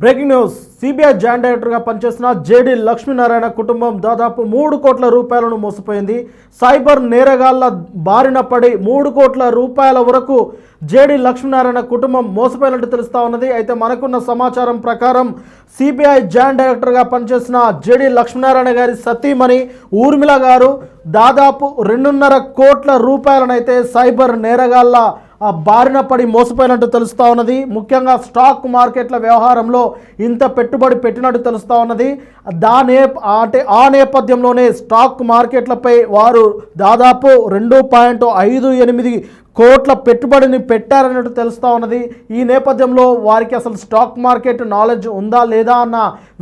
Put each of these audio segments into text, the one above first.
Breaking news. CBI joint డైరెక్టర్గా పనిచేసిన JD Lakshminarayana కుటుంబం దాదాపు మూడు కోట్ల రూపాయలను మోసపోయింది. సైబర్ నేరగాళ్ళ బారిన పడి మూడు కోట్ల రూపాయల వరకు జేడి లక్ష్మీనారాయణ కుటుంబం మోసపోయినట్టు తెలుస్తూ ఉన్నది. అయితే మనకున్న సమాచారం ప్రకారం సిబిఐ జాయింట్ డైరెక్టర్గా పనిచేసిన జేడి లక్ష్మీనారాయణ గారి సతీమణి ఊర్మిళ గారు దాదాపు రెండున్నర కోట్ల రూపాయలనైతే సైబర్ నేరగాళ్ళ బారిన పడి మోసపోయినట్టు తెలుస్తూ ఉన్నది. ముఖ్యంగా స్టాక్ మార్కెట్ల వ్యవహారంలో ఇంత పెట్టుబడి పెట్టినట్టు తెలుస్తూ ఉన్నది. దానే అంటే ఆ నేపథ్యంలోనే స్టాక్ మార్కెట్లపై వారు దాదాపు రెండు పాయింట్ ఐదు ఎనిమిది కోట్ల పెట్టుబడిని పెట్టారన్నట్టు తెలుస్తూ ఉన్నది. ఈ నేపథ్యంలో వారికి అసలు స్టాక్ మార్కెట్ నాలెడ్జ్ ఉందా లేదా అన్న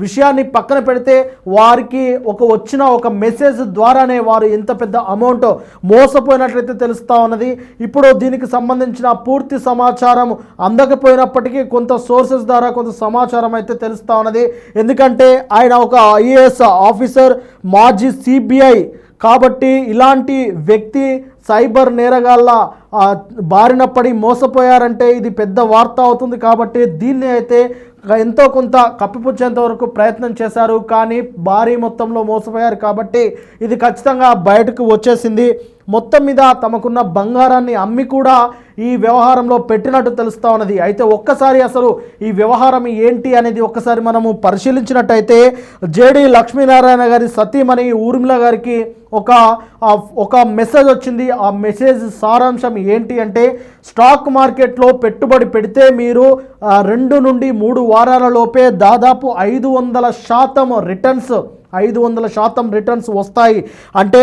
విషయాన్ని పక్కన పెడితే వారికి ఒక వచ్చిన ఒక మెసేజ్ ద్వారానే వారు ఎంత పెద్ద అమౌంట్ మోసపోయినట్లయితే తెలుస్తూ ఉన్నది. ఇప్పుడు దీనికి సంబంధించిన పూర్తి సమాచారం అందకపోయినప్పటికీ కొంత సోర్సెస్ ద్వారా కొంత సమాచారం అయితే తెలుస్తూ ఉన్నది. ఎందుకంటే ఆయన ఒక ఐఏఎస్ ఆఫీసర్ మాజీ సిబిఐ కాబట్టి ఇలాంటి వ్యక్తి సైబర్ నేరగాళ్ళ బారిన పడి మోసపోయారంటే ఇది పెద్ద వార్త అవుతుంది కాబట్టి దీన్ని అయితే ఎంతో కొంత కప్పిపుచ్చేంత వరకు ప్రయత్నం చేశారు. కానీ భారీ మొత్తంలో మోసపోయారు కాబట్టి ఇది ఖచ్చితంగా బయటకు వచ్చేసింది. మొత్తం మీద తమకున్న బంగారాన్ని అమ్మి కూడా ఈ వ్యవహారంలో పెట్టినట్టు తెలుస్తూ ఉన్నది. అయితే ఒక్కసారి అసలు ఈ వ్యవహారం ఏంటి అనేది ఒక్కసారి మనము పరిశీలించినట్టయితే జేడి లక్ష్మీనారాయణ గారి సతీమణి ఊర్మిళ గారికి ఒక ఒక మెసేజ్ వచ్చింది. ఆ మెసేజ్ సారాంశం ఏంటి అంటే స్టాక్ మార్కెట్లో పెట్టుబడి పెడితే మీరు రెండు నుండి మూడు వారాలలోపే దాదాపు ఐదు వందల శాతం రిటర్న్స్ ఐదు వందల శాతం రిటర్న్స్ వస్తాయి. అంటే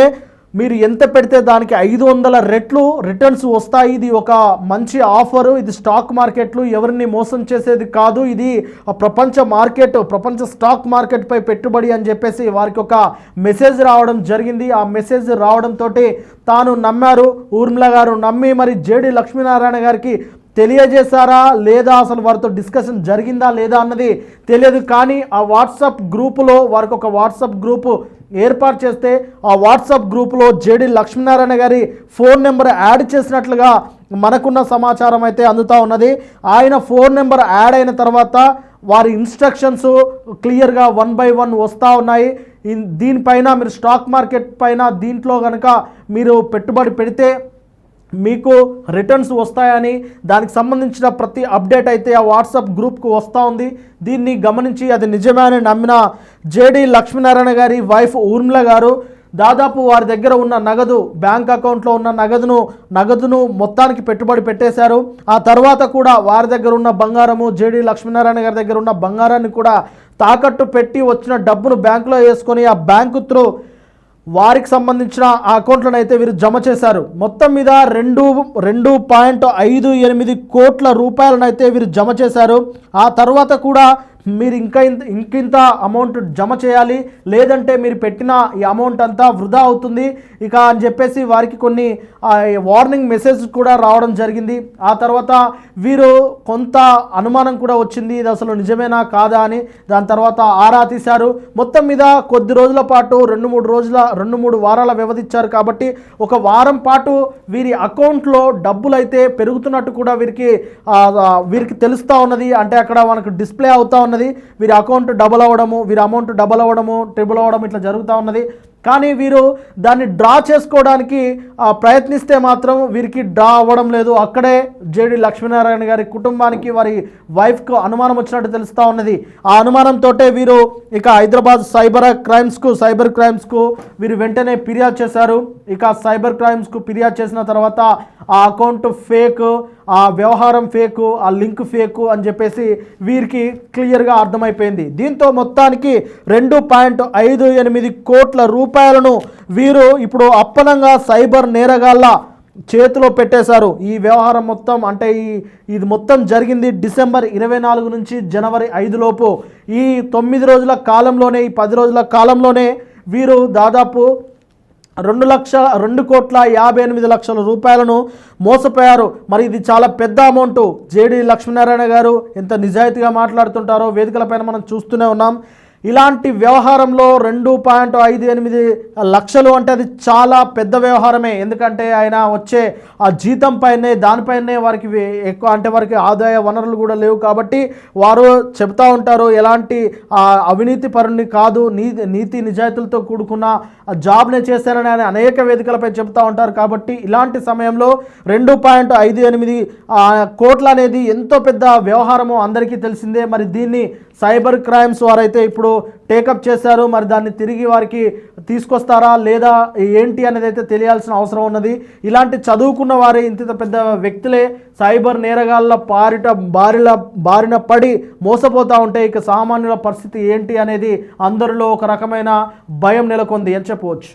మీరు ఎంత పెడితే దానికి ఐదు వందల రెట్లు రిటర్న్స్ వస్తాయి. ఇది ఒక మంచి ఆఫరు. ఇది స్టాక్ మార్కెట్లు ఎవరిని మోసం చేసేది కాదు. ఇది ఆ ప్రపంచ మార్కెట్ ప్రపంచ స్టాక్ మార్కెట్పై పెట్టుబడి అని చెప్పేసి వారికి ఒక మెసేజ్ రావడం జరిగింది. ఆ మెసేజ్ రావడంతో తాను నమ్మారు. ఊర్మిళ గారు నమ్మి మరి జేడి లక్ష్మీనారాయణ గారికి తెలియజేశారా? లేదా అసలు వారితో డిస్కషన్ జరిగిందా? లేదా అన్నది తెలియదు. కానీ ఆ వాట్సాప్ గ్రూపులో వారికి ఒక వాట్సాప్ గ్రూపు ఏర్పాటు చేస్తే ఆ వాట్సాప్ గ్రూపులో జేడి లక్ష్మీనారాయణ గారి ఫోన్ నెంబర్ యాడ్ చేసినట్లుగా మనకున్న సమాచారం అయితే అందుతూ ఉన్నది. ఆయన ఫోన్ నెంబర్ యాడ్ అయిన తర్వాత వారి ఇన్స్ట్రక్షన్స్ క్లియర్గా వన్ బై వన్ వస్తూ ఉన్నాయి. దీనిపైన మీరు స్టాక్ మార్కెట్ పైన దీంట్లో కనుక మీరు పెట్టుబడి పెడితే మీకు రిటర్న్స్ వస్తాయని దానికి సంబంధించిన ప్రతి అప్డేట్ అయితే ఆ వాట్సాప్ గ్రూప్కు వస్తూ ఉంది. దీన్ని గమనించి అది నిజమే అని నమ్మిన జేడి లక్ష్మీనారాయణ గారి వైఫ్ ఊర్మిళ గారు దాదాపు వారి దగ్గర ఉన్న నగదు బ్యాంక్ అకౌంట్లో ఉన్న నగదును నగదును మొత్తానికి పెట్టుబడి పెట్టేశారు. ఆ తర్వాత కూడా వారి దగ్గర ఉన్న బంగారము జేడి లక్ష్మీనారాయణ గారి దగ్గర ఉన్న బంగారాన్ని కూడా తాకట్టు పెట్టి వచ్చిన డబ్బును బ్యాంకులో వేసుకొని ఆ బ్యాంకు త్రూ వారికి సంబంధించిన ఆ అకౌంట్లను అయితే వీరు జమ చేశారు. మొత్తం మీద రెండు రెండు పాయింట్ ఐదు ఎనిమిది కోట్ల రూపాయలను అయితే వీరు జమ చేశారు. ఆ తర్వాత కూడా మీరు ఇంకా ఇంత ఇంకింత అమౌంట్ జమ చేయాలి. లేదంటే మీరు పెట్టిన ఈ అమౌంట్ అంతా వృధా అవుతుంది. ఇక అని చెప్పేసి వారికి కొన్ని వార్నింగ్ మెసేజ్ కూడా రావడం జరిగింది. ఆ తర్వాత వీరు కొంత అనుమానం కూడా వచ్చింది. ఇది అసలు నిజమేనా కాదా అని. దాని తర్వాత ఆరా తీశారు. మొత్తం మీద కొద్ది రోజుల పాటు రెండు మూడు రోజుల రెండు మూడు వారాల వ్యవధి ఇచ్చారు కాబట్టి ఒక వారం పాటు వీరి అకౌంట్లో డబ్బులు అయితే పెరుగుతున్నట్టు కూడా వీరికి వీరికి తెలుస్తూ ఉన్నది. అంటే అక్కడ మనకు డిస్ప్లే అవుతా ఉన్నది. వీరి అకౌంట్ డబుల్ అవ్వడము వీరి అమౌంట్ డబుల్ అవ్వడము ట్రిబుల్ అవ్వడం ఇట్లా జరుగుతూ ఉన్నది. కానీ వీరు దాన్ని డ్రా చేసుకోవడానికి ప్రయత్నిస్తే మాత్రం వీరికి డ్రా అవ్వడం లేదు. అక్కడే జేడి లక్ష్మీనారాయణ గారి కుటుంబానికి వారి వైఫ్కు అనుమానం వచ్చినట్టు తెలుస్తూ ఉన్నది. ఆ అనుమానంతో వీరు ఇక హైదరాబాద్ సైబర్ క్రైమ్స్కు సైబర్ క్రైమ్స్కు వీరు వెంటనే ఫిర్యాదు చేశారు. ఇక సైబర్ క్రైమ్స్కు ఫిర్యాదు చేసిన తర్వాత ఆ అకౌంట్ ఫేక్ ఆ వ్యవహారం ఫేకు ఆ లింక్ ఫేకు అని చెప్పేసి వీరికి క్లియర్గా అర్థమైపోయింది. దీంతో మొత్తానికి రెండు పాయింట్ ఐదు ఎనిమిది కోట్ల రూపాయలను వీరు ఇప్పుడు అప్పనంగా సైబర్ నేరగాళ్ళ చేతిలో పెట్టేశారు. ఈ వ్యవహారం మొత్తం అంటే ఈ ఇది మొత్తం జరిగింది డిసెంబర్ ఇరవై నాలుగు నుంచి జనవరి ఐదు లోపు. ఈ తొమ్మిది రోజుల కాలంలోనే ఈ పది రోజుల కాలంలోనే వీరు దాదాపు రెండు లక్ష రెండు కోట్ల యాభై ఎనిమిది లక్షల రూపాయలను మోసపోయారు. మరి ఇది చాలా పెద్ద అమౌంట్. జేడి లక్ష్మీనారాయణ గారు ఎంత నిజాయితీగా మాట్లాడుతుంటారో వేదికలపైన మనం చూస్తూనే ఉన్నాం. ఇలాంటి వ్యవహారంలో రెండు పాయింట్ ఐదు ఎనిమిది లక్షలు అంటే అది చాలా పెద్ద వ్యవహారమే. ఎందుకంటే ఆయన వచ్చే ఆ జీతం పైనే దానిపైనే వారికి ఎక్కువ అంటే వారికి ఆదాయ వనరులు కూడా లేవు కాబట్టి వారు చెప్తా ఉంటారు ఎలాంటి అవినీతి పరుణ్ణి కాదు నీతి నీతి నిజాయితీలతో కూడుకున్న ఆ జాబ్నే చేశారని ఆయన అనేక వేదికలపై చెప్తా ఉంటారు. కాబట్టి ఇలాంటి సమయంలో రెండు పాయింట్ ఐదు ఎనిమిది కోట్లు అనేది ఎంతో పెద్ద వ్యవహారము అందరికీ తెలిసిందే. మరి దీన్ని సైబర్ క్రైమ్స్ వారైతే ఇప్పుడు టేకప్ చేశారు. మరి దాన్ని తిరిగి వారికి తీసుకొస్తారా లేదా ఏంటి అనేది అయితే తెలియాల్సిన అవసరం ఉన్నది. ఇలాంటి చదువుకున్న వారి ఇంత పెద్ద వ్యక్తులే సైబర్ నేరగాళ్ళ పారిట బారిల బారిన పడి మోసపోతూ ఉంటే ఇక సామాన్యుల పరిస్థితి ఏంటి అనేది అందరిలో ఒక రకమైన భయం నెలకొంది. అని చెప్పవచ్చు?